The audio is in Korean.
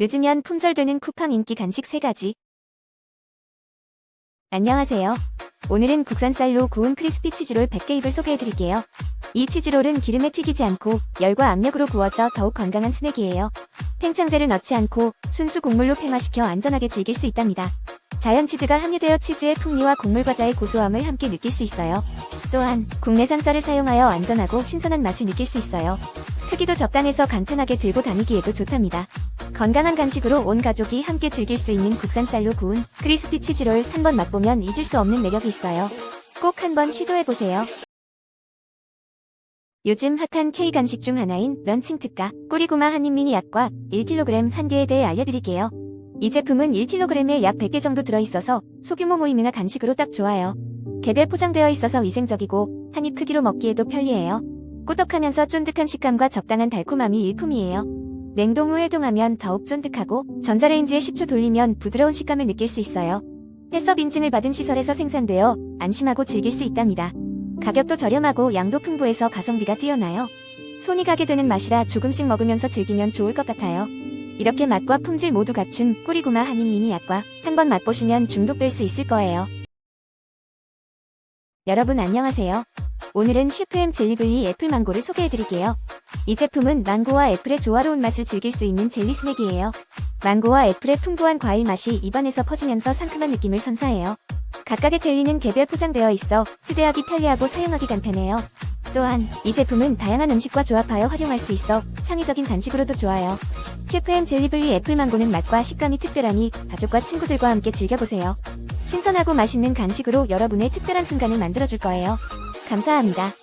늦으면 품절되는 쿠팡 인기 간식 3가지. 안녕하세요. 오늘은 국산 쌀로 구운 크리스피 치즈롤 100개 입을 소개해드릴게요. 이 치즈롤은 기름에 튀기지 않고 열과 압력으로 구워져 더욱 건강한 스낵이에요. 팽창제를 넣지 않고 순수 곡물로 팽화시켜 안전하게 즐길 수 있답니다. 자연 치즈가 함유되어 치즈의 풍미와 곡물 과자의 고소함을 함께 느낄 수 있어요. 또한 국내산 쌀을 사용하여 안전하고 신선한 맛을 느낄 수 있어요. 크기도 적당해서 간편하게 들고 다니기에도 좋답니다. 건강한 간식으로 온 가족이 함께 즐길 수 있는 국산 쌀로 구운 크리스피 치즈롤 한번 맛보면 잊을 수 없는 매력이 있어요. 꼭 한번 시도해보세요. 요즘 핫한 K 간식 중 하나인 런칭 특가 꾸리구마 한입 미니 약과 1kg 한 개에 대해 알려드릴게요. 이 제품은 1kg에 약 100개 정도 들어있어서 소규모 모임이나 간식으로 딱 좋아요. 개별 포장되어 있어서 위생적이고 한입 크기로 먹기에도 편리해요. 꾸덕하면서 쫀득한 식감과 적당한 달콤함이 일품이에요. 냉동 후 해동하면 더욱 쫀득하고 전자레인지에 10초 돌리면 부드러운 식감을 느낄 수 있어요. 해썹 인증을 받은 시설에서 생산되어 안심하고 즐길 수 있답니다. 가격도 저렴하고 양도 풍부해서 가성비가 뛰어나요. 손이 가게 되는 맛이라 조금씩 먹으면서 즐기면 좋을 것 같아요. 이렇게 맛과 품질 모두 갖춘 꾸리구마 한입 미니 약과 한번 맛보시면 중독될 수 있을 거예요. 여러분 안녕하세요. 오늘은 슈프엠 젤리블리 애플 망고를 소개해드릴게요. 이 제품은 망고와 애플의 조화로운 맛을 즐길 수 있는 젤리 스낵이에요. 망고와 애플의 풍부한 과일 맛이 입안에서 퍼지면서 상큼한 느낌을 선사해요. 각각의 젤리는 개별 포장되어 있어 휴대하기 편리하고 사용하기 간편해요. 또한 이 제품은 다양한 음식과 조합하여 활용할 수 있어 창의적인 간식으로도 좋아요. 슈프엠 젤리블리 애플망고는 맛과 식감이 특별하니 가족과 친구들과 함께 즐겨보세요. 신선하고 맛있는 간식으로 여러분의 특별한 순간을 만들어줄 거예요. 감사합니다.